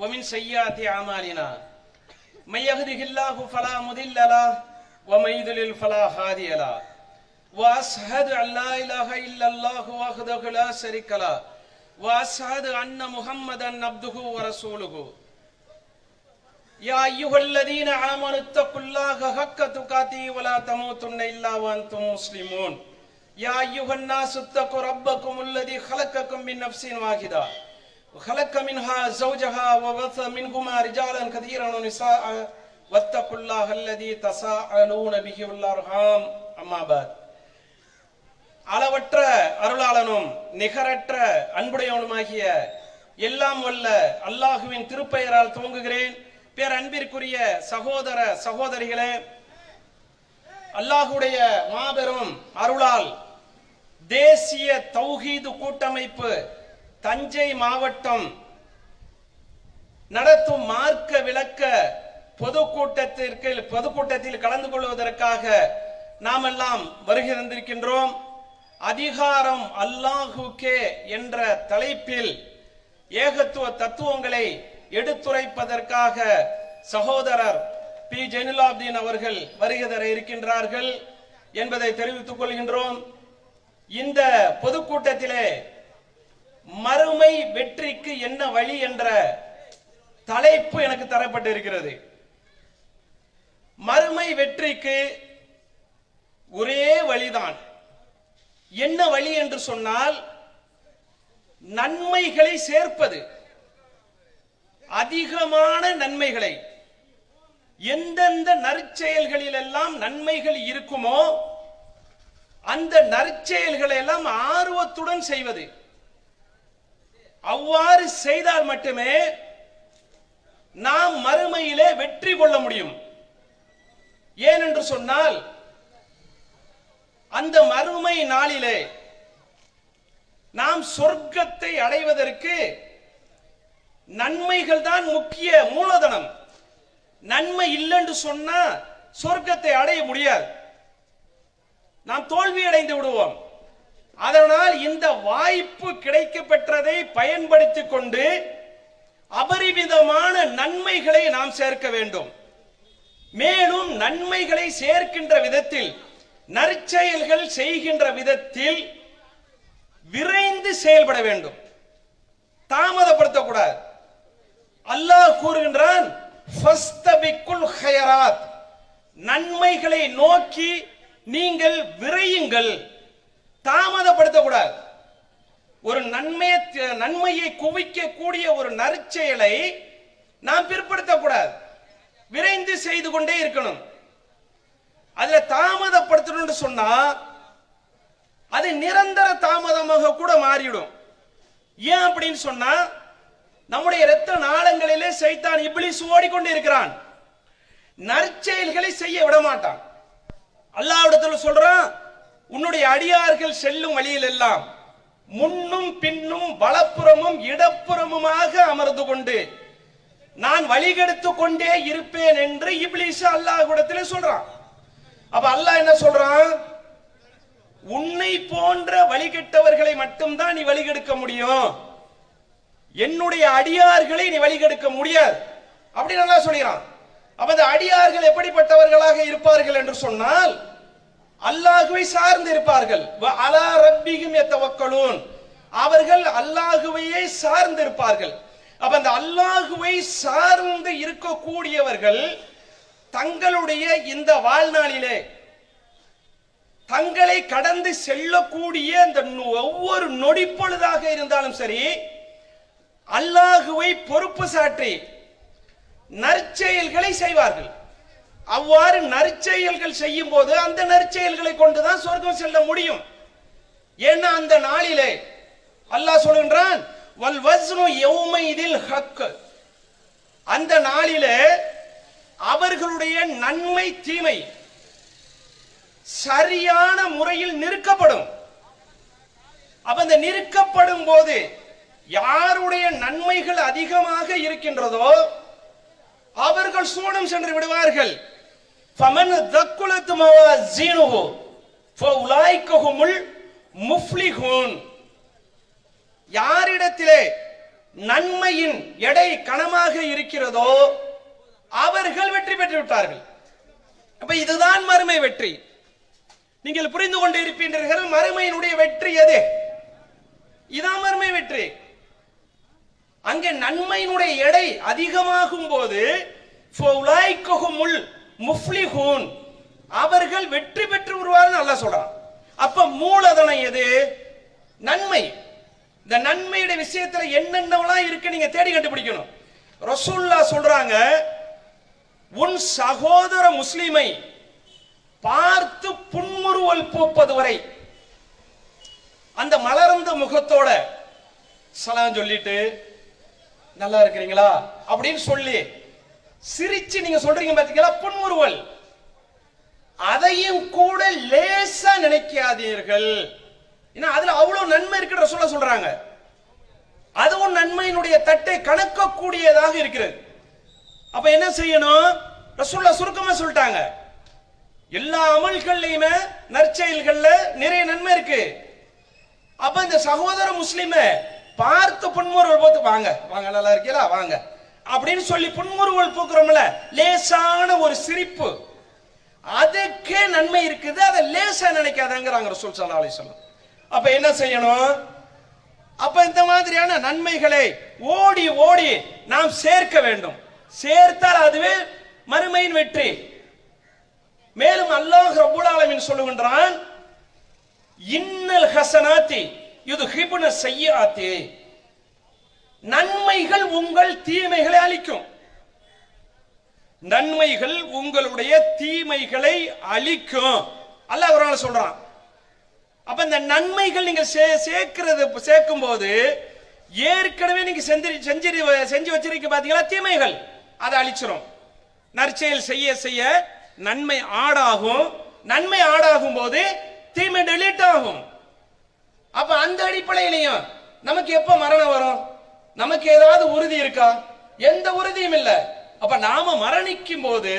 ومن سيئات أعمالنا. من يهده الله فلا مضل له ومن يضلل فلا هادي له. وأشهد أن لا إله إلا الله وحده لا شريك له وأشهد أن محمدا عبده ورسوله. يا أيها الذين آمنوا اتقوا الله حق تقاته ولا تموتن إلا وأنتم مسلمون. يا أيها الناس اتقوا ربكم الذي خلقكم من نفس واحدة. وخلق منها زوجها وبث منهما رجالا كثيرا ونساء واتقوا الله الذي تساءلون به والأرحام أما بعد அளவற்ற அருளாளனும் நிகரற்ற அன்புடையவனுமாகிய எல்லாம் வல்ல அல்லாஹுவின் திருப்பெயரால் துவங்குகிறேன் பேர் அன்பிற்குரிய சகோதர சகோதரிகளே அல்லாஹுடைய மாபெரும் அருளால் தேசிய தௌஹீது கூட்டமைப்பு தஞ்சை மாவட்டம் நடத்தும் மார்க்க விளக்க பொதுக்கூட்டத்திற்கு பொதுக்கூட்டத்தில் கலந்து கொள்வதற்காக நாமெல்லாம் வருகிறந்திருக்கின்றோம் அதிகாரம் அல்லாஹுக்கே என்ற தலைப்பில் ஏகத்துவ தத்துவங்களை எடுத்துரைப்பதற்காக சகோதரர் பி. ஜெனிலாப்தீன் அவர்கள் வருகை தர இருக்கின்றார்கள் என்பதை தெரிவித்துக் கொள்கின்றோம். இந்த பொதுக்கூட்டத்திலே மறுமை வெற்றிக்கு என்ன வழி என்ற தலைப்பு எனக்கு தரப்பட்டிருக்கிறது. மறுமை வெற்றிக்கு ஒரே வழிதான். என்ன வழி என்று சொன்னால் நன்மைகளை சேர்ப்பது. அதிகமான நன்மைகளை. எந்தெந்த நற்செயல்களில் எல்லாம் நன்மைகள் இருக்குமோ அந்த நற்செயல்களை எல்லாம் ஆர்வத்துடன் செய்வது. அவ்வாறு செய்தால் மட்டுமே நாம் மறுமையிலே வெற்றி கொள்ள முடியும். ஏனென்று சொன்னால் அந்த மறுமை நாளிலே நாம் சொர்க்கத்தை அடைவதற்கு நன்மைகள் தான் முக்கிய மூலதனம். நன்மை இல்லைன்னு சொன்னா சொர்க்கத்தை அடைய முடியாது. நாம் தோல்வி அடைந்து விடுவோம். அதனால் இந்த வாய்ப்பு கிடைக்க பெற்றதை பயன்படுத்திக் கொண்டு அபரிவிதமான நன்மைகளை நாம் சேர்க்க வேண்டும். மேலும் நன்மைகளை சேர்க்கின்ற விதத்தில் நற்செயல்கள் செய்கின்ற விதத்தில் விரைந்து செயல்பட வேண்டும். தாமதப்படுத்தக்கூடாது. அல்லாஹ் கூறுகின்றான் நன்மைகளை நோக்கி நீங்கள் விரையுங்கள். தாமதப்படுத்தக்கூடாது. ஒரு நன்மையை நன்மையை குவிக்கக்கூடிய ஒரு நற்செயலை நாம் பிற்படுத்தக்கூடாது. விரைந்து செய்து கொண்டே இருக்கணும். அதுல தாமதப்படுத்தணும்னு சொன்னா அது நிரந்தர தாமதமாக கூட மாறிடும். ஏன் அப்படின்னு சொன்னா நம்முடைய இரத்த நாளங்களிலே சைத்தான் இப்ளிஸ் ஓடிக்கொண்டு இருக்கிறான். நற்செயல்களை செய்ய விட மாட்டான் அல்லாவிடத்தில் சொல்றான் உன்னுடைய அடியார்கள் செல்லும் வழியில் எல்லாம் முன்னும் பின்னும் வலப்புறமும் இடப்புறமுமாக அமர்ந்து கொண்டு நான் வழிகெடுத்து கொண்டே இருப்பேன் என்று இப்ளீஸ் அல்லாஹ்விடத்திலே சொல்றான். அப்ப அல்லாஹ் என்ன சொல்றான்? உன்னை போன்ற வழிகெட்டவர்களை மட்டும்தான் நீ வழிகெடுக்க முடியும். என்னுடைய அடியார்களை நீ வழிகெடுக்க முடியாது. அப்படி நல்லா சொல்கிறான் அப்ப அந்த அடியார்கள் எப்படிப்பட்டவர்களாக இருப்பார்கள் என்று சொன்னால் அல்லாஹுவை சார்ந்து இருப்பார்கள் அலா ரப்பிகும் எத்தவக்களூன் அவர்கள் அல்லாஹுவையே சார்ந்து இருப்பார்கள் அப்ப அந்த அல்லாஹுவை சார்ந்து இருக்கக்கூடியவர்கள் தங்களுடைய இந்த வாழ்நாளிலே தங்களை கடந்து செல்லக்கூடிய அந்த ஒவ்வொரு நொடிப்பொழுதாக இருந்தாலும் சரி அல்லாஹுவை பொறுப்பு சாற்றி நற்செயல்களை செய்வார்கள். அவ்வாறு நற்செயல்கள் செய்யும் போது அந்த நற்செயல்களை கொண்டுதான் சொர்க்கம் செல்ல முடியும். ஏன்னா அந்த நாளிலே அல்லாஹ் சொல்கின்றான் வல் வஸ்னு யௌமைதில் ஹக் அந்த நாளிலே அவர்களுடைய நன்மை தீமை சரியான முறையில் நிற்கப்படும் அப்ப அந்த நிற்கப்படும் போது யாருடைய நன்மைகள் அதிகமாக இருக்கின்றதோ அவர்கள் சூனம் சென்று விடுவார்கள். ஃபமன் தக்குலத்து மவாசீனுஹு ஃபஉலாய்க ஹுமுல் முஃப்லிஹூன். யாரிடத்திலே நன்மையின் எடை கனமாக இருக்கிறதோ அவர்கள் வெற்றி பெற்று விட்டார்கள். அப்ப இதுதான் மறுமை வெற்றி. நீங்கள் புரிந்து கொண்டு இருப்பீர்கள் மறுமையினுடைய வெற்றி எது? இதான் மறுமை வெற்றி. அங்கே நன்மையினுடைய எடை அதிகமாகும் போது முஃப்லிஹூன். அவர்கள் வெற்றி பெற்று வருவார்கள் நல்லா சொல்றான். அப்ப மூலதனம் எது? நன்மை. இந்த நன்மையுடைய விஷயத்துல என்னென்னவெல்லாம் இருக்கு நீங்க தேடி கண்டுபிடிக்கணும். ரசூல்லா சொல்றாங்க உன் சகோதர முஸ்லிமை பார்த்து புன்முறுவல் பூப்பது வரை. அந்த மலர்ந்த முகத்தோட சலாம் சொல்லிட்டு நல்லா இருக்கிறீங்களா அப்படின்னு சொல்லி சிரிச்சு நீங்க சொல்றீங்க பாத்தீங்களா? புன்முறுவல். அதையும் கூட லேசா நினைக்காதீர்கள். ஏன்னா அதுல அவ்வளவு நன்மை இருக்கிற சொல்ல சொல்றாங்க. அதுவும் நன்மையினுடைய தட்டை கணக்கக்கூடியதாக இருக்கிறது. அப்ப என்ன செய்யணும்? ரசூல்லா சுருக்கமா சொல்லிட்டாங்க. எல்லா அமல்கள்லயுமே நற்செயல்கள்ல நிறைய நன்மை இருக்கு. அப்ப இந்த சகோதர முஸ்லிம பார்த்து புன்முறுவல் போத்து வாங்க வாங்க நல்லா இருக்கீங்களா? வாங்க. அப்படின்னு சொல்லி புன்முறுவல் பூக்குறோம்ல லேசான ஒரு சிரிப்பு. அதுக்கே நன்மை இருக்குது அதை லேசா நினைக்காதங்கிறாங்க ரசூல் சல்லா அலிஸ்லாம் அப்ப என்ன செய்யணும்? அப்ப இந்த மாதிரியான நன்மைகளை ஓடி ஓடி நாம் சேர்க்க வேண்டும். சேர்த்தால் அதுவே மறுமையின் வெற்றி. மேலும் அல்லாஹ் ரபுல் ஆலமின் சொல்லுகின்றான் இன்னல் ஹசனாத்தி இது ஹிபுன செய்யாத்தி நன்மைகள் உங்கள் தீமைகளை அழிக்கும். நன்மைகள் உங்களுடைய தீமைகளை அழிக்கும். அல்ல அவரால் சொல்றான். அப்ப இந்த நன்மைகள் நீங்க சே- சேர்க்கிறது சேர்க்கும் போது ஏற்கனவே நீங்க செஞ்சு செஞ்சு செஞ்சு வச்சிருக்க பாத்தீங்களா? தீமைகள். அதை அழிச்சிரும். நற்செயல் செய்ய செய்ய நன்மை ஆடாகும். நன்மை ஆடாகும் போது தீமை டெலீட் ஆகும். அப்ப அந்த அடிப்படையிலையும் நமக்கு எப்ப மரணம் வரும்? நமக்கு ஏதாவது உறுதி இருக்கா? எந்த உறுதியும் இல்ல. அப்ப நாம மரணிக்கும் போது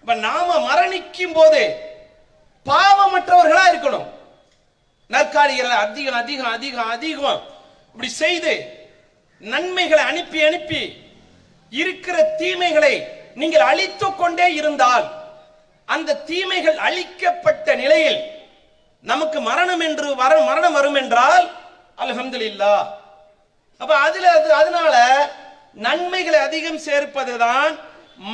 அப்ப நாம மரணிக்கும் போது பாவமற்றவர்களா இருக்கணும். நற்காரிகள் அதிகம் அதிகம் அதிகம் அதிகம் இப்படி செய்து நன்மைகளை அனுப்பி அனுப்பி இருக்கிற தீமைகளை நீங்கள் அழித்துக் கொண்டே இருந்தால் அந்த தீமைகள் அழிக்கப்பட்ட நிலையில் நமக்கு மரணம் என்று வர மரணம் வரும் என்றால் அல்ஹம்துலில்லாஹ் அப்ப அதுல அது அதனால நன்மைகளை அதிகம் சேர்ப்பதுதான்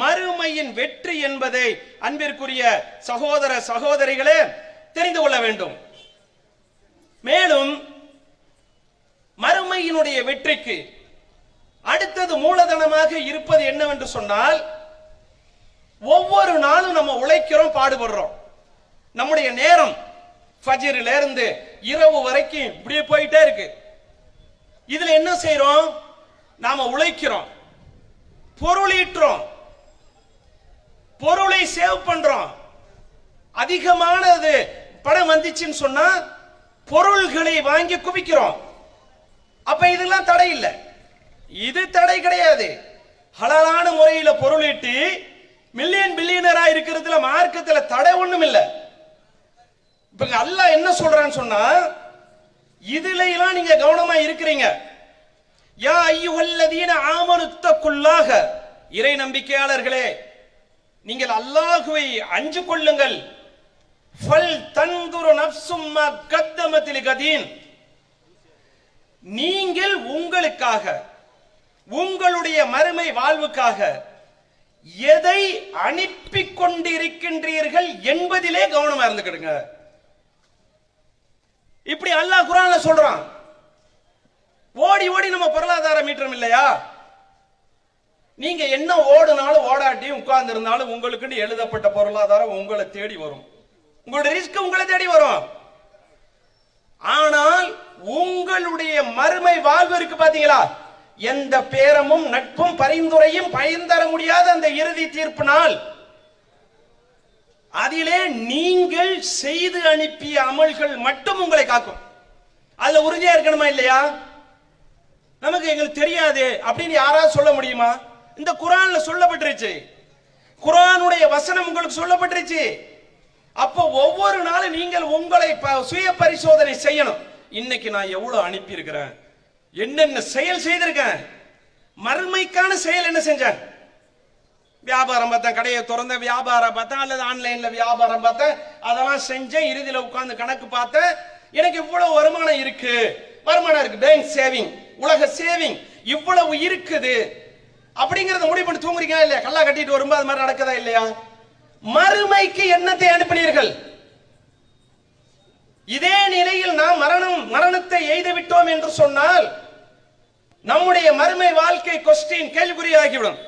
மறுமையின் வெற்றி என்பதை அன்பிற்குரிய சகோதர சகோதரிகளே தெரிந்து கொள்ள வேண்டும். மேலும் மறுமையினுடைய வெற்றிக்கு அடுத்தது மூலதனமாக இருப்பது என்னவென்று சொன்னால் ஒவ்வொரு நாளும் நம்ம உழைக்கிறோம் பாடுபடுறோம். நம்முடைய நேரம் ஃபஜ்ரில இருந்து இரவு வரைக்கும் இப்படியே போயிட்டே இருக்கு. இதுல என்ன செய்யறோம் நாம உழைக்கிறோம். பொருளீட்டுறோம். பொருளை சேவ் பண்றோம். அதிகமானது படம் வந்துச்சுன்னு சொன்னா பொருள்களை வாங்கி குவிக்கிறோம். அப்ப இதெல்லாம் தடை இல்லை. இது தடை கிடையாது. ஹலாலான முறையில பொருளீட்டி மில்லியன் பில்லியனரா இருக்கிறதுல மார்க்கத்துல தடை ஒண்ணும் இல்லை இப்ப இங்க அல்லாஹ் என்ன சொல்றான்னு சொன்னா இதுல எல்லாம் நீங்க கவனமா இருக்கிறீங்க. யா ஐயுஹல்லதீன ஆமனுத்தக்குள்ளாக இறை நம்பிக்கையாளர்களே நீங்கள் அல்லாஹுவை அஞ்சு கொள்ளுங்கள். ஃபல் தன்குரு நஃப்சும் மா கத்தமத் நீங்கள் உங்களுக்காக உங்களுடைய மறுமை வாழ்வுக்காக எதை அனுப்பி கொண்டிருக்கின்றீர்கள் என்பதிலே கவனமா இருந்துக்கிடுங்க. அல்லாஹ் குரான்ல சொல்றான். ஓடி ஓடி நம்ம பொருளாதாரம் மீட்டுறோம் இல்லையா? நீங்க என்ன ஓடுனாலும் ஓடாட்டி உட்கார்ந்து இருந்தாலும் உங்களுக்குன்னு எழுதப்பட்ட பொருளாதாரம் உங்களை தேடி வரும். உங்களுடைய ரிஸ்க் உங்களை தேடி வரும். ஆனால் உங்களுடைய மறுமை வாழ்வு இருக்கு பாத்தீங்களா? எந்த பேரமும் நட்பும் பரிந்துரையும் பயன் தர முடியாத அந்த இறுதி தீர்ப்பு நாள். அதிலே நீங்கள் செய்து அனுப்பிய அமல்கள் மட்டும் உங்களை காக்கும். அதுல உறுதியா இருக்கணுமா இல்லையா? நமக்கு எங்களுக்கு தெரியாது. அப்படின்னு யாராவது சொல்ல முடியுமா? இந்த குரான்ல சொல்லப்பட்டிருச்சு. குரானுடைய வசனம் உங்களுக்கு சொல்லப்பட்டிருச்சு. அப்போ ஒவ்வொரு நாளும் நீங்கள் உங்களை சுய பரிசோதனை செய்யணும். இன்னைக்கு நான் எவ்வளவு அனுப்பி இருக்கிறேன் என்னென்ன செயல் செய்திருக்கேன்? மறுமைக்கான செயல் என்ன செஞ்சேன் வியாபாரம் பார்த்தேன் கடையை திறந்த வியாபாரம் பார்த்தேன் அல்லது ஆன்லைன்ல வியாபாரம் பார்த்தேன். அதெல்லாம் செஞ்சேன் இறுதியில் உட்காந்து கணக்கு பார்த்தேன். எனக்கு இவ்வளவு வருமானம் இருக்கு. வருமானம் இருக்கு. பேங்க் சேவிங் உலக சேவிங் இவ்வளவு இருக்குது. அப்படிங்கறத முடிவு பண்ணி தூங்குறீங்களா இல்லையா? கல்லா கட்டிட்டு வரும்போது அது மாதிரி நடக்குதா இல்லையா? மறுமைக்கு என்னத்தை அனுப்பினீர்கள்? இதே நிலையில் நாம் மரணம் மரணத்தை எய்து விட்டோம் என்று சொன்னால் நம்முடைய மறுமை வாழ்க்கை கொஸ்டின் கேள்விக்குறியாகிவிடும்.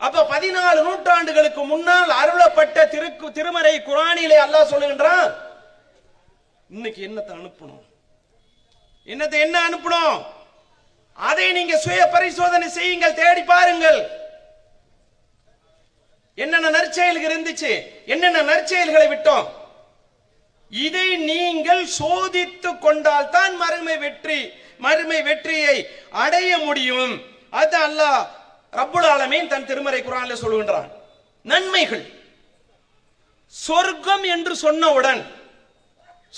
அப்ப பதினாலு நூற்றாண்டுகளுக்கு முன்னால் அருளப்பட்ட திருக்கு திருமறை குரானிலே அல்லாஹ் சொல்லுகின்றான். இன்னைக்கு என்னத்தை அனுப்பணும்? என்னத்தை என்ன அனுப்பணும்? அதை நீங்க சுய பரிசோதனை செய்யுங்கள் தேடி பாருங்கள். என்னென்ன நற்செயல்கள் இருந்துச்சு? என்னென்ன நற்செயல்களை விட்டோம்? இதை நீங்கள் சோதித்து கொண்டால் தான் மறுமை வெற்றி மறுமை வெற்றியை அடைய முடியும். அது அல்லாஹ் ரப்புல் ஆலமீன் தன் திருமறை குரான்ல சொல்லுகின்றான் நன்மைகள் சொர்க்கம் என்று சொன்னவுடன்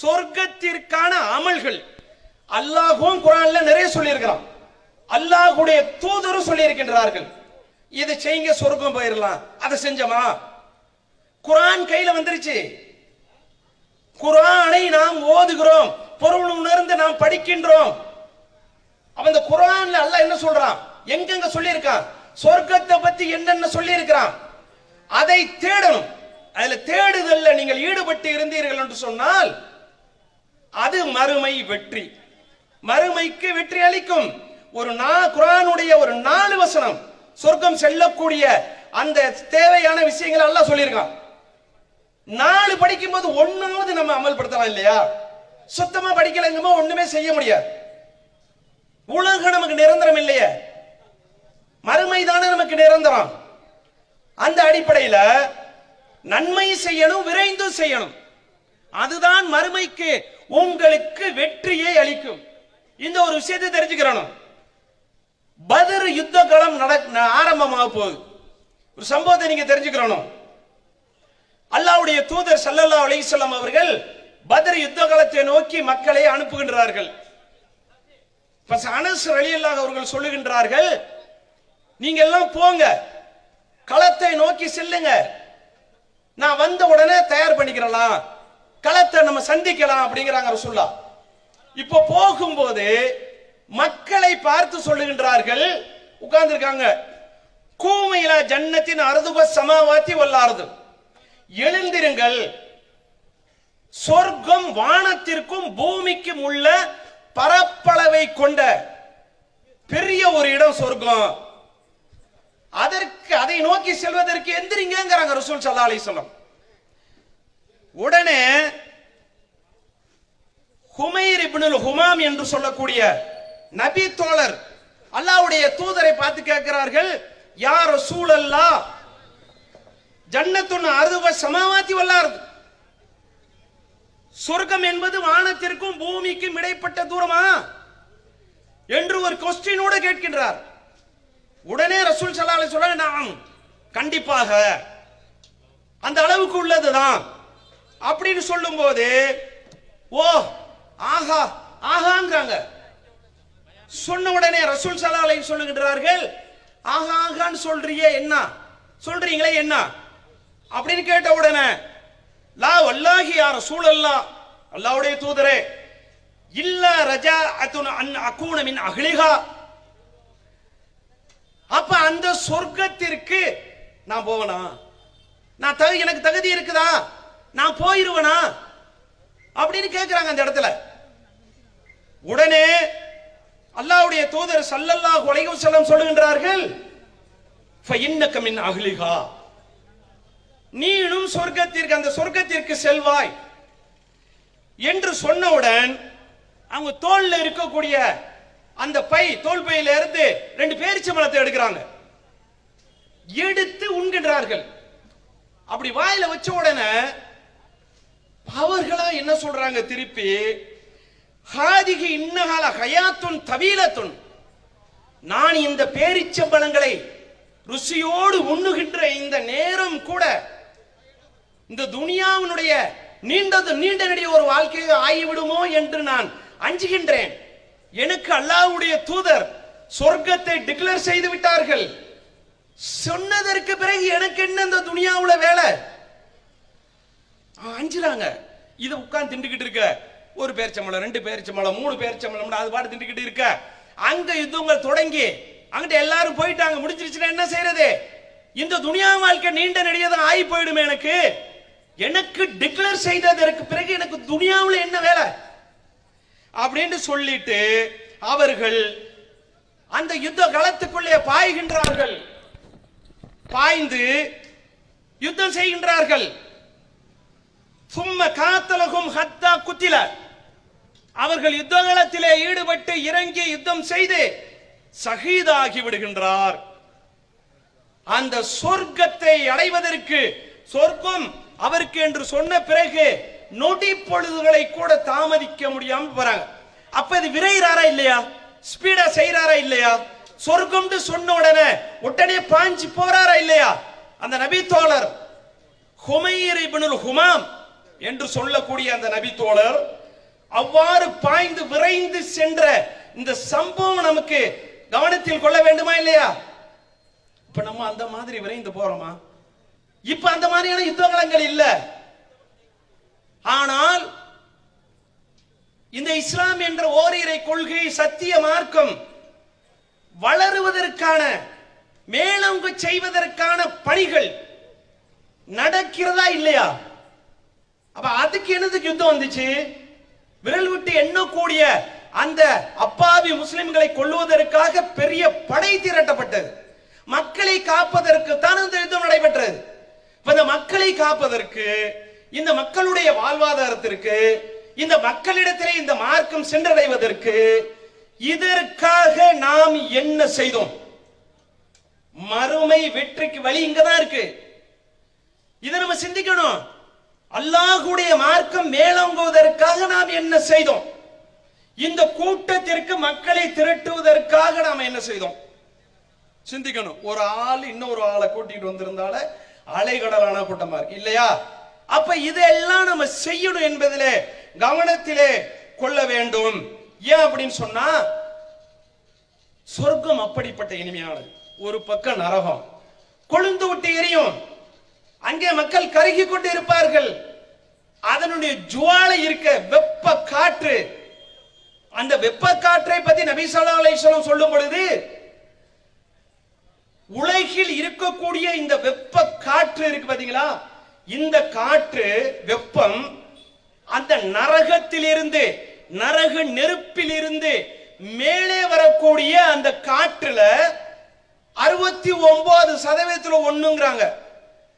சொர்க்கத்திற்கான அமல்கள் அல்லாஹும் குரான்ல நிறைய சொல்லியிருக்கிறான். அல்லாஹுடைய தூதரும் சொல்லியிருக்கின்றார்கள் இதை செய்யுங்க சொர்க்கம் போயிடலாம் அதை செஞ்சோமா? குரான் கையில வந்துருச்சு. குரானை நாம் ஓதுகிறோம் பொருள் உணர்ந்து நாம் படிக்கின்றோம். அவன் இந்த குரான்ல அல்ல என்ன சொல்றான்? எங்கெங்க சொல்லியிருக்கான்? சொர்க்கத்தை பத்தி என்னென்ன சொல்லியிருக்கிறான். அதை தேடணும். அதுல தேடுதல்ல நீங்கள் ஈடுபட்டு இருந்தீர்கள் என்று சொன்னால் அது மறுமை வெற்றி. மறுமைக்கு வெற்றி அளிக்கும். ஒரு நா குரானுடைய ஒரு நாலு வசனம் சொர்க்கம் செல்லக்கூடிய அந்த தேவையான விஷயங்களை எல்லாம் சொல்லியிருக்கான். நாலு படிக்கும் போது ஒன்னாவது நம்ம அமல்படுத்தலாம் இல்லையா? சுத்தமா படிக்கலங்குமோ ஒண்ணுமே செய்ய முடியாது. உலகம் நமக்கு நிரந்தரம் இல்லையே. மறுமை தானே நமக்கு நிரந்தரம். அந்த அடிப்படையில் நன்மை செய்யணும் விரைந்து செய்யணும். அதுதான் மறுமைக்கு உங்களுக்கு வெற்றியை அளிக்கும். இந்த ஒரு விஷயத்தை தெரிஞ்சுக்கிறணும். பதர் யுத்த களம் நட ஆரம்பமாக போகுது. ஒரு சம்பவத்தை நீங்க தெரிஞ்சுக்கிறணும். அல்லாஹ்வுடைய தூதர் சல்லல்லா அலிசல்லாம் அவர்கள் பத்ர் யுத்த காலத்தை நோக்கி மக்களை அனுப்புகின்றார்கள். இப்ப அனஸ் ரலியல்லாஹு அவர்கள் சொல்லுகின்றார்கள் நீங்க எல்லாம் போங்க. களத்தை நோக்கி செல்லுங்க. நான் வந்த உடனே தயார் பண்ணிக்கிறலாம். களத்தை நம்ம சந்திக்கலாம் அப்படிங்கிறாங்க ரசுல்லா இப்போ போகும்போது மக்களை பார்த்து சொல்லுகின்றார்கள். உட்கார்ந்துருக்காங்க. கூமையில ஜன்னத்தின் அறுதுப சமாவாத்தி வல்லாரது. எழுந்திருங்கள். சொர்க்கம் வானத்திற்கும் பூமிக்கும் உள்ள பரப்பளவை கொண்ட பெரிய ஒரு இடம் சொர்க்கம். அதற்கு அதை நோக்கி செல்வதற்கு எந்திரிங்கிறாங்க ரசூல் சல்லா அலிஸ்லாம் உடனே ஹுமைர் இப்னுல் ஹுமாம் என்று சொல்லக்கூடிய நபி தோழர் அல்லாவுடைய தூதரை பார்த்து கேட்கிறார்கள் யார் ரசூல் அல்லா ஜன்னத்துன் அருவ சமாவாத்தி வல்லாரது சொர்க்கம் என்பது வானத்திற்கும் பூமிக்கும் இடைப்பட்ட தூரமா? என்று ஒரு கொஸ்டினோடு கேட்கின்றார். உடனே ரசூல் சல்லா அலி சொல்ல நான் கண்டிப்பாக. அந்த அளவுக்கு உள்ளதுதான் அப்படின்னு சொல்லும்போது ஓ ஆஹா ஆஹாங்கிறாங்க. சொன்ன உடனே ரசூல் சல்லா அலி சொல்லுகின்றார்கள் ஆஹா ஆஹான்னு சொல்றியே என்ன? சொல்றீங்களே என்ன? அப்படின்னு கேட்ட உடனே லா வல்லாஹி யா சூழல்லா அல்லாவுடைய தூதரே இல்ல ரஜா அத்துன் அன் அகூன மின் அஹ்லிஹா. அப்ப அந்த சொர்க்கத்திற்கு நான் போவனா? நான் தகு எனக்கு தகுதி இருக்குதா? நான் போயிருவனா? அப்படின்னு கேட்கிறாங்க அந்த இடத்துல. உடனே அல்லாவுடைய தூதர் சல்லல்லா உலகம் செல்லம் சொல்லுகின்றார்கள் ஃபஇன்னக நீனும் சொர்க்கத்திற்கு அந்த சொர்க்கத்திற்கு செல்வாய் என்று சொன்னவுடன் அவங்க தோல்ல இருக்கக்கூடிய அந்த பை தோல் பையில இருந்து ரெண்டு பேரிச்சம்பழத்தை எடுக்கிறாங்க. எடுத்து உண்கின்றார்கள். அப்படி வாயில வச்ச உடனே அவர்களா என்ன சொல்றாங்க திருப்பி? ஹாதிகி இன்னகால ஹயாத்துன் தவீலத்துன். நான் இந்த பேரிச்சம்பழங்களை ருசியோடு உண்ணுகின்ற இந்த நேரம் கூட இந்த துனியாவினுடைய நீண்டது நீண்ட நெடிய ஒரு வாழ்க்கையை ஆகிவிடுமோ என்று நான் அஞ்சுகின்றேன். எனக்கு அல்லாஹ்வுடைய தூதர் சொர்க்கத்தை டிக்ளேர் செய்து விட்டார்கள். சொன்னதற்கு பிறகு எனக்கு என்ன இந்த துனியாவுல வேலை? அஞ்சுறாங்க. இது உட்கார்ந்து திண்டுக்கிட்டு இருக்க. ஒரு பேரிச்சம்பளம் ரெண்டு பேரிச்சம்பளம் மூணு பேரிச்சம்பளம் அது பாட்டு திண்டுக்கிட்டு இருக்க. அங்க யுத்தங்கள் தொடங்கி அங்கிட்ட எல்லாரும் போயிட்டாங்க. முடிஞ்சிருச்சுன்னா என்ன செய்யறது? இந்த துனியா வாழ்க்கை நீண்ட நெடியதான் ஆகி போயிடுமே எனக்கு. எனக்கு டிக்ளேர் செய்ததற்கு பிறகு எனக்கு துனியாவில் என்ன வேலை? அப்படின்னு சொல்லிட்டு அவர்கள் அந்த யுத்த களத்துக்குள்ளே பாய்கின்றார்கள். பாய்ந்து யுத்தம் செய்கின்றார்கள். சும்ம காத்தலகும் ஹத்தா குத்தில. அவர்கள் யுத்தகளத்திலே ஈடுபட்டு இறங்கி யுத்தம் செய்து சகிதாகி விடுகின்றார். அந்த சொர்க்கத்தை அடைவதற்கு சொர்க்கம் அவருக்கு என்று சொன்ன பிறகு நொடி பொழுதுகளை கூட தாமதிக்க முடியாம போறாங்க. அப்ப இது விரைகிறாரா இல்லையா? ஸ்பீடா செய்யறாரா இல்லையா? சொர்க்கம்னு சொன்ன உடனே உடனே பாஞ்சு போறாரா இல்லையா? அந்த நபி தோழர் ஹுமைர் இப்னுல் ஹுமாம் என்று சொல்லக்கூடிய அந்த நபி தோழர் அவ்வாறு பாய்ந்து விரைந்து சென்ற இந்த சம்பவம் நமக்கு கவனத்தில் கொள்ள வேண்டுமா இல்லையா? இப்ப நம்ம அந்த மாதிரி விரைந்து போறோமா? இப்ப அந்த மாதிரியான யுத்தகலங்கள் இல்லை. ஆனால் இந்த இஸ்லாம் என்ற ஓரிரை கொள்கை சத்திய மார்க்கம் வளருவதற்கான மேலோங்கு செய்வதற்கான பணிகள் நடக்கிறதா இல்லையா? அப்ப அதுக்கு என்னதுக்கு யுத்தம் வந்துச்சு? விரல் விட்டு எண்ணக்கூடிய அந்த அப்பாவி முஸ்லிம்களை கொள்ளுவதற்காக பெரிய படை திரட்டப்பட்டது. மக்களை காப்பதற்கு தான் இந்த யுத்தம் நடைபெற்றது. இப்ப இந்த மக்களை காப்பதற்கு இந்த மக்களுடைய வாழ்வாதாரத்திற்கு இந்த மக்களிடத்திலே இந்த மார்க்கம் சென்றடைவதற்கு இதற்காக நாம் என்ன செய்தோம்? மறுமை வெற்றிக்கு வழி இங்கதான் இருக்கு. இதை நம்ம சிந்திக்கணும். அல்லாஹுடைய மார்க்கம் மேலோங்குவதற்காக நாம் என்ன செய்தோம்? இந்த கூட்டத்திற்கு மக்களை திரட்டுவதற்காக நாம் என்ன செய்தோம்? சிந்திக்கணும். ஒரு ஆள் இன்னொரு ஆளை கூட்டிட்டு வந்திருந்தால அலைகடலான கூட்டமா இருக்கு. இல்லையா? அப்ப இதெல்லாம் நம்ம செய்யணும் என்பதிலே கவனத்திலே கொள்ள வேண்டும். ஏன் அப்படின்னு சொன்னா சொர்க்கம் அப்படிப்பட்ட இனிமையானது. ஒரு பக்கம் நரகம். கொழுந்து விட்டு எரியும். அங்கே மக்கள் கருகி கொண்டு இருப்பார்கள். அதனுடைய ஜுவாலை இருக்க வெப்ப காற்று. அந்த வெப்ப காற்றை பத்தி நபி ஸல்லல்லாஹு அலைஹி சொல்லும் பொழுது உலகில் இருக்கக்கூடிய இந்த வெப்ப காற்று இருக்கு பாத்தீங்களா? இந்த காற்று வெப்பம் அந்த நரகத்திலிருந்து நரக நெருப்பிலிருந்து மேலே வரக்கூடிய அந்த காற்றுல அறுபத்தி ஒன்பது சதவீதத்துல ஒண்ணுங்கிறாங்க.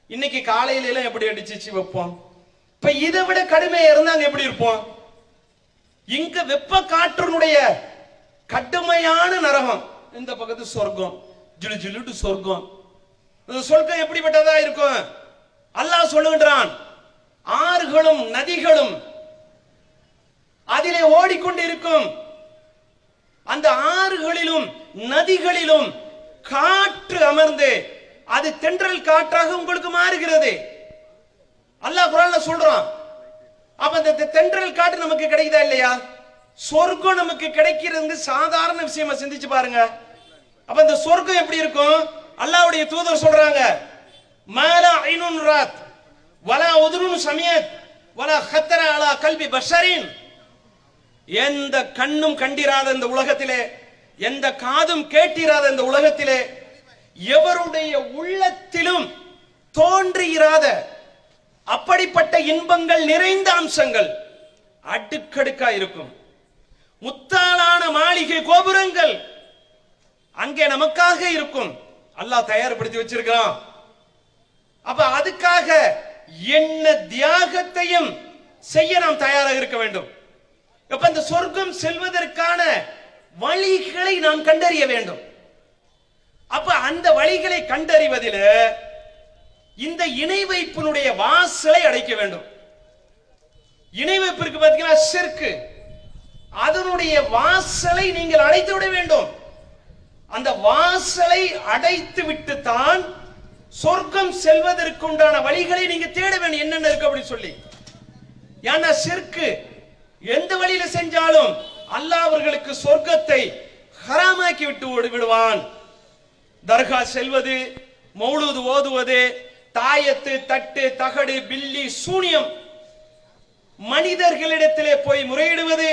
இன்னைக்கு காலையில எல்லாம் எப்படி அடிச்சிச்சு வைப்போம்? இப்ப இதை விட கடுமையா இருந்தாங்க எப்படி இருப்போம்? இங்க வெப்ப காற்றினுடைய கடுமையான நரகம். இந்த பக்கத்து சொர்க்கம். ஜிலு ஜிலுட்டு சொர்க்கம். சொர்க்கம் எப்படிப்பட்டதா இருக்கும்? அல்லாஹ் சொல்லுகின்றான் ஆறுகளும் நதிகளும் அதிலே ஓடிக்கொண்டு இருக்கும் அந்த ஆறுகளிலும் நதிகளிலும் காற்று அமர்ந்து அது தென்றல் காற்றாக உங்களுக்கு மாறுகிறது. அல்லாஹ் குரான்ல சொல்றான் அப்ப அந்த தெ- தென்றல் காற்று நமக்கு கிடைக்குதா இல்லையா? சொர்க்கம் நமக்கு கிடைக்கிறது சாதாரண விஷயமா சிந்திச்சு பாருங்க. அப்ப இந்த சொர்க்கம் எப்படி இருக்கும்? அல்லாவுடைய தூதர் சொல்றாங்க மாலா ஐனுன் ராத் வலா உதுருன் சமியத் வலா ஹத்தர அலா கல்வி பஷரின். எந்த கண்ணும் கண்டிராத இந்த உலகத்திலே எந்த காதும் கேட்டிராத இந்த உலகத்திலே எவருடைய உள்ளத்திலும் தோன்றியிராத அப்படிப்பட்ட இன்பங்கள் நிறைந்த அம்சங்கள் அடுக்கடுக்கா இருக்கும். முத்தாளான மாளிகை கோபுரங்கள் அங்கே நமக்காக இருக்கும். அல்லாஹ் தயார்படுத்தி வச்சிருக்கிறான். அப்ப அதுக்காக என்ன தியாகத்தையும் செய்ய நாம் தயாராக இருக்க வேண்டும். அப்ப இந்த சொர்க்கம் செல்வதற்கான வழிகளை நாம் கண்டறிய வேண்டும். அப்ப அந்த வழிகளை கண்டறிவதில் இந்த இணை வைப்பினுடைய வாசலை அடைக்க வேண்டும். இணை பார்த்தீங்கன்னா செருக்கு அதனுடைய வாசலை நீங்கள் அடைத்து விட வேண்டும். அந்த வாசலை அடைத்து விட்டு தான் சொர்க்கம் செல்வதற்குண்டான வழிகளை நீங்க தேட வேண்டும். என்னென்ன இருக்கு அப்படின்னு சொல்லி. ஏன்னா சிற்கு எந்த வழியில செஞ்சாலும் அல்லாஹ் அவர்களுக்கு சொர்க்கத்தை ஹராமாக்கி விட்டு ஓடி விடுவான். தர்கா செல்வது மௌலூது ஓதுவது தாயத்து தட்டு தகடு பில்லி சூனியம் மனிதர்களிடத்திலே போய் முறையிடுவது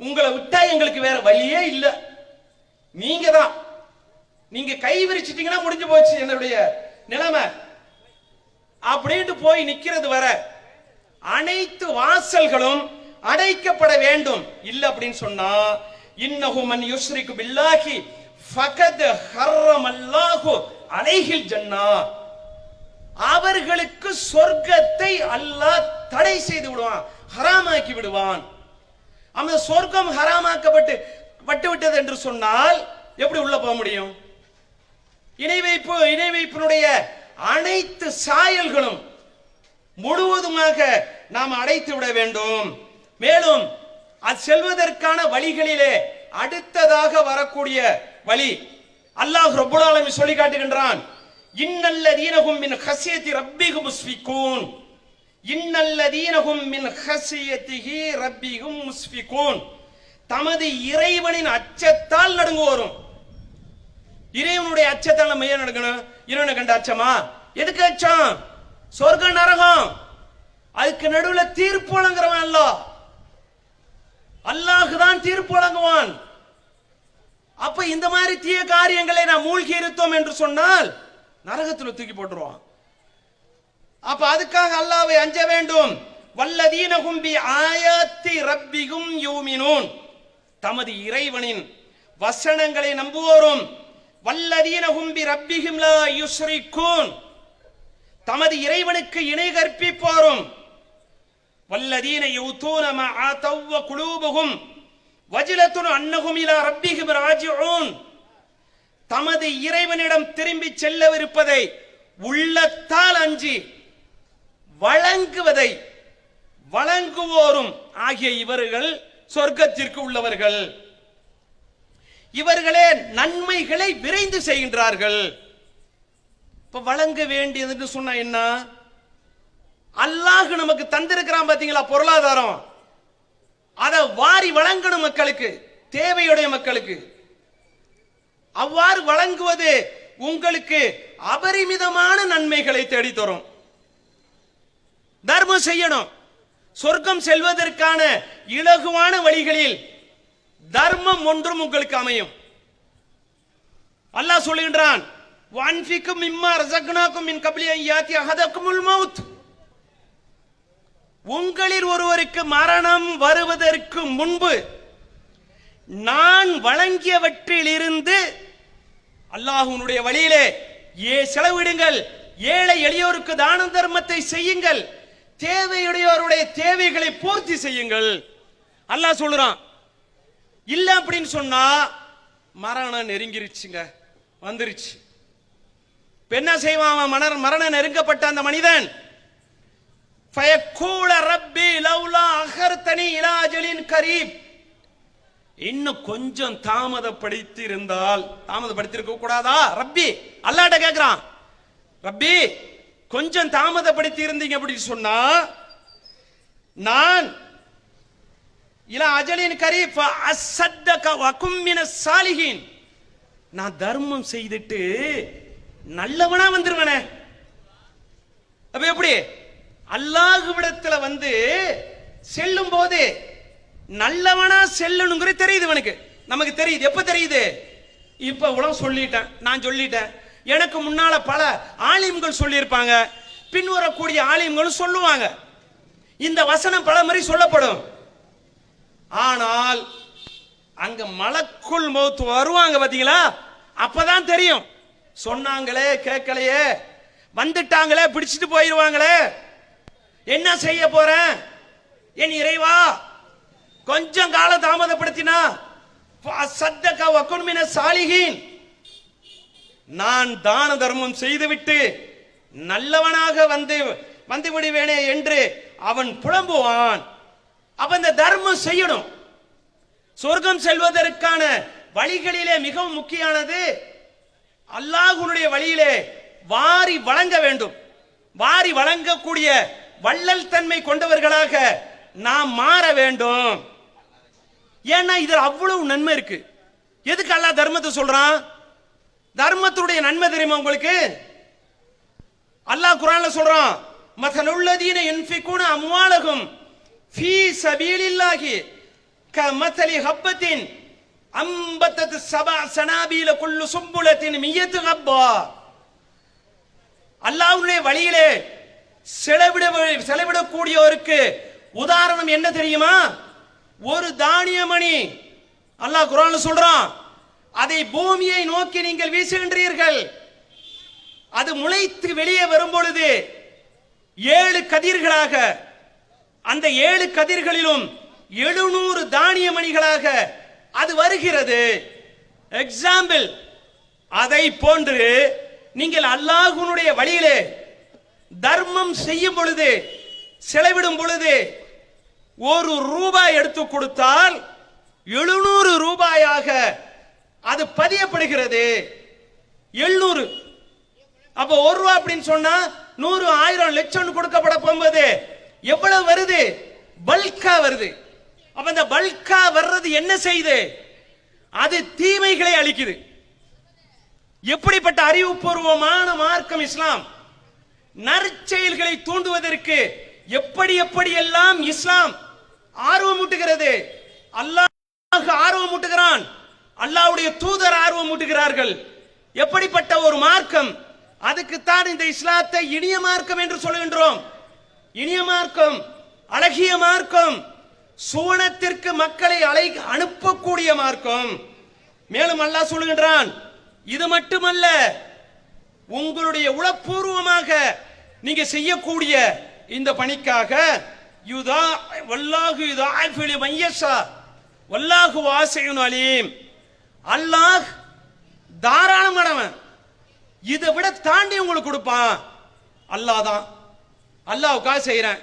உங்களை விட்டா எங்களுக்கு வேற வழியே இல்லை. நீங்க தான் நீங்க கை விரிச்சிட்டீங்கன்னா முடிஞ்சு போச்சு என்னுடைய நிலைமை. அப்படின்ட்டு போய் நிக்கிறது வர அனைத்து வாசல்களும் அடைக்கப்பட வேண்டும். இல்ல அப்படின்னு சொன்னா இன்னஹுமன் யுஸ்ரிக்கு பில்லாஹி ஃபகத் ஹர்ரமல்லாஹு அலைஹில் ஜன்னா. அவர்களுக்கு சொர்க்கத்தை அல்லாஹ் தடை செய்து விடுவான் ஹராமாக்கி விடுவான். அந்த சொர்க்கம் ஹராமாக்கப்பட்டு பட்டு விட்டது என்று சொன்னால் எப்படி உள்ள போக முடியும்? இணை வைப்பு இணை வைப்பினுடைய அனைத்து சாயல்களும் முழுவதுமாக நாம் அடைத்து விட வேண்டும். மேலும் அது செல்வதற்கான வழிகளிலே அடுத்ததாக வரக்கூடிய வழி அல்லாஹ் ரப்புல் சொல்லி காட்டுகின்றான். இன்னல்லதீனஹும் மின் ஹசியத்தி ரப்பிஹும் முஸ்ஃபிகூன். இன்னல்லதீனஹும் மின் ஹசியத்திகி ரப்பிகும் முஸ்ஃபிகூன். தமது இறைவனின் அச்சத்தால் நடுங்குவோரும். இறைவனுடைய அச்சத்தை நம்ம ஏன் நடக்கணும். இறைவனை கண்ட அச்சமா? எதுக்கு அச்சம்? சொர்க்க நரகம். அதுக்கு நடுவில் தீர்ப்பு வழங்குறவன் அல்ல அல்லாஹ். தான் தீர்ப்பு வழங்குவான். அப்ப இந்த மாதிரி தீய காரியங்களை நாம் மூழ்கி இருத்தோம் என்று சொன்னால் நரகத்தில் தூக்கி போட்டுருவான். அப்ப அதுக்காக அல்லாவை அஞ்ச வேண்டும். வல்லதீன கும்பி ஆயாத்தி ரப்பிகும் யூமினூன். தமது இறைவனின் வசனங்களை நம்புவோரும் வல்லதீனகும் பி ரப்பிகும் லா யுஸ்ரிக்கூன் தமது இறைவனுக்கு இணை கற்பிப்போரும். வல்லதீன யூதூன மா ஆதவ் குலூபுகும் வஜிலத்துன் அன்னகும் இலா ரப்பிஹிம் ராஜிஊன். தமது இறைவனிடம் திரும்பி செல்லவிருப்பதை உள்ளத்தால் அஞ்சி வழங்குவதை வழங்குவோரும் ஆகிய இவர்கள் சொர்க்கத்திற்கு உள்ளவர்கள். இவர்களே நன்மைகளை விரைந்து செய்கின்றார்கள். இப்ப வழங்க வேண்டியதுன்னு சொன்னா என்ன? அல்லாஹ் நமக்கு தந்திருக்கிறான் பாத்தீங்களா? பொருளாதாரம். அதை வாரி வழங்கணும் மக்களுக்கு தேவையுடைய மக்களுக்கு. அவ்வாறு வழங்குவது உங்களுக்கு அபரிமிதமான நன்மைகளை தேடித்தரும். தர்மம் செய்யணும். சொர்க்கம் செல்வதற்கான இலகுவான வழிகளில் தர்மம் ஒன்றும் உங்களுக்கு அமையும். அல்லாஹ் சொல்லுகின்றான் வான்ஃபிக்கும் இம்மா ரசக்னாக்கும் மின் கபிலி ஐயாத்தி அஹதக்குமுல் மவுத். உங்களில் ஒருவருக்கு மரணம் வருவதற்கு முன்பு நான் வழங்கியவற்றில் இருந்து அல்லாஹுனுடைய வழியிலே ஏ செலவிடுங்கள் ஏழை எளியோருக்கு தான தர்மத்தை செய்யுங்கள் தேவையுடையோருடைய தேவைகளை பூர்த்தி செய்யுங்கள். அல்லாஹ் சொல்றான் இல்ல அப்படின்னு சொன்னா மரணம் நெருங்கிருச்சுங்க. வந்துருச்சு. என்ன செய்வான் அவன்? மரணம் நெருங்கப்பட்ட அந்த மனிதன். ஃபயக்கூல ரப்பி லவ்லா அகர்தனி இலா கரீப். இன்னும் கொஞ்சம் தாமதப்படுத்தி இருந்தால் தாமதப்படுத்திருக்க கூடாதா? ரப்பி அல்லாட்ட கேக்குறான். ரப்பி கொஞ்சம் தாமதப்படுத்தி இருந்தீங்க அப்படின்னு சொன்னா நான் இலா அஜலின் கரீப் அசத்தக வகும்மின சாலிகின் நான் தர்மம் செய்துட்டு நல்லவனா வந்துருவனே. அப்ப எப்படி? அல்லாஹுவிடத்துல வந்து செல்லும் போது நல்லவனா செல்லணுங்கிறது தெரியுது இவனுக்கு. நமக்கு தெரியுது. எப்ப தெரியுது? இப்ப உலகம் சொல்லிட்டேன். நான் சொல்லிட்டேன். எனக்கு முன்னால பல ஆலிம்கள் சொல்லியிருப்பாங்க. பின்வரக்கூடிய ஆலிம்களும் சொல்லுவாங்க. இந்த வசனம் பல முறை சொல்லப்படும். ஆனால் அங்க மலக்குள் மௌத்து வருவாங்க பாத்தீங்களா? அப்பதான் தெரியும். சொன்னாங்களே கேட்கலையே. வந்துட்டாங்களே பிடிச்சிட்டு போயிருவாங்களே. என்ன செய்ய போறேன்? என் இறைவா கொஞ்சம் காலம் தாமதப்படுத்தினா சத்தக்கா வக்குன்மின சாலிகின். நான் தான தர்மம் செய்துவிட்டு நல்லவனாக வந்து வந்து விடுவேனே என்று அவன் புலம்புவான். அப்ப இந்த தர்மம் செய்யணும். சொர்க்கம் செல்வதற்கான வழிகளிலே மிகவும் முக்கியமானது அல்லாஹ்வுடைய வழியிலே வாரி வழங்க வேண்டும். வாரி வழங்கக்கூடிய வள்ளல் தன்மை கொண்டவர்களாக நாம் மாற வேண்டும். ஏன்னா இதில் அவ்வளவு நன்மை இருக்கு. எதுக்கு அல்லாஹ் தர்மத்தை சொல்றான்? தர்மத்துடைய நன்மை தெரியுமா உங்களுக்கு? அல்லாஹ் குரான்ல சொல்றான் மதலுள்ளதீன யன்ஃபிகுன அம்வாலகும் ஃபீ சபீலில்லாஹி கமத்தலி ஹப்பத்தின் அம்பத்தத் சபா சனாபீல குல்லு சும்புலத்தின் மியத்து ஹப்பா. அல்லாஹ்வுடைய வழியிலே செலவிட செலவிடக்கூடியவருக்கு உதாரணம் என்ன தெரியுமா? ஒரு தானியமணி அல்லாஹ் குரான் சொல்றான் அதை பூமியை நோக்கி நீங்கள் வீசுகின்றீர்கள். அது முளைத்து வெளியே வரும் பொழுது ஏழு கதிர்களாக அந்த ஏழு கதிர்களிலும் எழுநூறு தானிய மணிகளாக அது வருகிறது. எக்ஸாம்பிள் அதை போன்று நீங்கள் அல்லாஹுனுடைய வழியிலே தர்மம் செய்யும் பொழுது செலவிடும் பொழுது ஒரு ரூபாய் எடுத்து கொடுத்தால் எழுநூறு ரூபாயாக அது பதியப்படுகிறது. எழுநூறு. அப்ப ஒரு ரூபா அப்படின்னு சொன்னா நூறு ஆயிரம் லட்சம் கொடுக்கப்பட போகும்போது எவ்வளவு வருது? பல்கா வருது. அப்ப இந்த பல்கா வர்றது என்ன செய்யுது? அது தீமைகளை அளிக்குது. எப்படிப்பட்ட அறிவுபூர்வமான மார்க்கம் இஸ்லாம்? நற்செயல்களை தூண்டுவதற்கு எப்படி எப்படி எல்லாம் இஸ்லாம் ஆர்வம் ஊட்டுகிறது? அல்லாஹ் ஆர்வம் ஊட்டுகிறான். அல்லாஹ்வுடைய தூதர் ஆர்வம் ஊட்டுகிறார்கள். எப்படிப்பட்ட ஒரு மார்க்கம்? அதுக்குத்தான் இந்த இஸ்லாத்தை இனிய மார்க்கம் என்று சொல்கின்றோம். இனிய மார்க்கம் அழகிய மார்க்கம் சுவனத்திற்கு மக்களை அழை அனுப்பக்கூடிய மார்க்கம். மேலும் அல்லாஹ் சொல்லுகின்றான் இது மட்டுமல்ல உங்களுடைய உளப்பூர்வமாக நீங்க செய்யக்கூடிய இந்த பணிக்காக யுதா வல்லாஹு யுதாஃபிலு மையசா வல்லாஹு வாசியுன் அலீம். அல்லாஹ் தாராளமானவன். இதை விட தாண்டி உங்களுக்கு கொடுப்பான். அல்லாஹ் தான். அல்லாவுக்காக செய்கிறேன்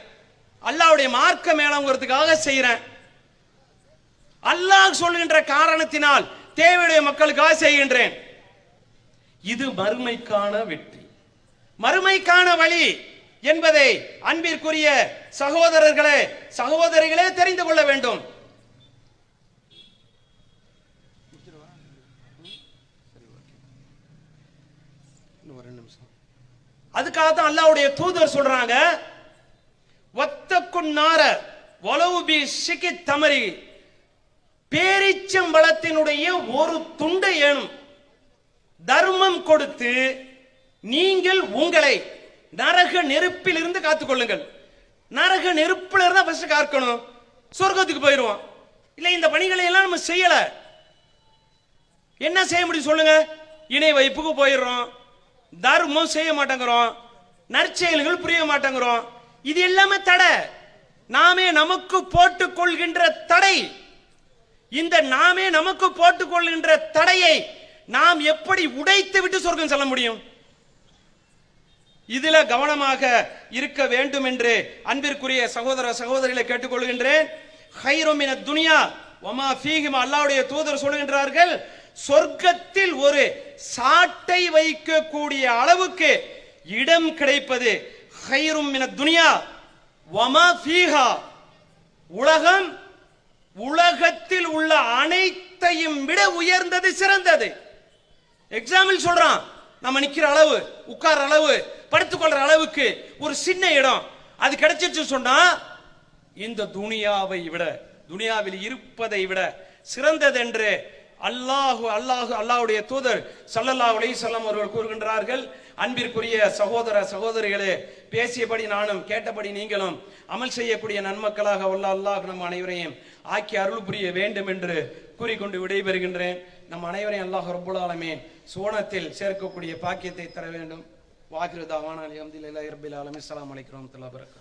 அல்லாவுடைய மார்க்க மேலங்கிறதுக்காக செய்கிறேன் அல்லாஹ் சொல்கின்ற காரணத்தினால் தேவையுடைய மக்களுக்காக செய்கின்றேன். இது மறுமைக்கான வெற்றி. மறுமைக்கான வழி என்பதை அன்பிற்குரிய சகோதரர்களே சகோதரிகளே தெரிந்து கொள்ள வேண்டும். அதுக்காக தான் அல்லாவுடைய தூதர் சொல்றாங்க ஒத்தக்குன் நார வலவு பி சிக்கி தமரி. பேரிச்சம்பழத்தினுடைய ஒரு துண்டை ஏனும் தர்மம் கொடுத்து நீங்கள் உங்களை நரக நெருப்பில் இருந்து காத்துக்கொள்ளுங்கள் நரக நெருப்புல இருந்தா ஃபர்ஸ்ட் காக்கணும் சொர்க்கத்துக்கு போயிடுவோம் இல்ல இந்த பணிகளை எல்லாம் நம்ம செய்யல. என்ன செய்ய முடியும் சொல்லுங்க? இணை வைப்புக்கு போயிடுறோம். தர்மம் செய்ய மாட்டேங்கிறோம். நற்செயல்கள் புரிய மாட்டேங்கிறோம். இது எல்லாமே தடை. நாமே நமக்கு போட்டுக் கொள்கின்ற தடை. இந்த நாமே நமக்கு போட்டுக் கொள்கின்ற தடையை நாம் எப்படி உடைத்து விட்டு சொர்க்கம் செல்ல முடியும்? இதுல கவனமாக இருக்க வேண்டும் என்று அன்பிற்குரிய சகோதர சகோதரிகளை கேட்டுக்கொள்கின்றேன். ஹைரோமின துனியா ஒமா ஃபீஹிமா அல்லாவுடைய தூதர் சொல்கின்றார்கள் சொர்க்கத்தில் ஒரு சாட்டை வைக்கக்கூடிய அளவுக்கு இடம் கிடைப்பது ஹைரும் என துனியா வமா ஃபீஹா. உலகம் உலகத்தில் உள்ள அனைத்தையும் விட உயர்ந்தது சிறந்தது. எக்ஸாம்பிள் சொல்றான். நம்ம நிக்கிற அளவு உட்கார அளவு படுத்துக்கொள்ற அளவுக்கு ஒரு சின்ன இடம். அது கிடைச்சிச்சு சொன்னா இந்த துனியாவை விட துனியாவில் இருப்பதை விட சிறந்தது என்று அல்லாஹு அல்லாஹு அல்லாஹுடைய தூதர் சல்லல்லா அலைஹி அவர்கள் கூறுகின்றார்கள் அன்பிற்குரிய சகோதர சகோதரிகளே பேசியபடி நானும் கேட்டபடி நீங்களும் அமல் செய்யக்கூடிய நன்மக்களாக உள்ள அல்லாஹ் நம் அனைவரையும் ஆக்கி அருள் புரிய வேண்டும் என்று கூறிக்கொண்டு விடைபெறுகின்றேன். நம் அனைவரையும் அல்லாஹ் ரபுல்லாலமே சோனத்தில் சேர்க்கக்கூடிய பாக்கியத்தை தர வேண்டும். வாகிரு தாவான அலி அஹமதுல்லாஹி இரபில் ஆலமி அஸ்ஸலாமு அலைக்கும் வரமத்துல்லா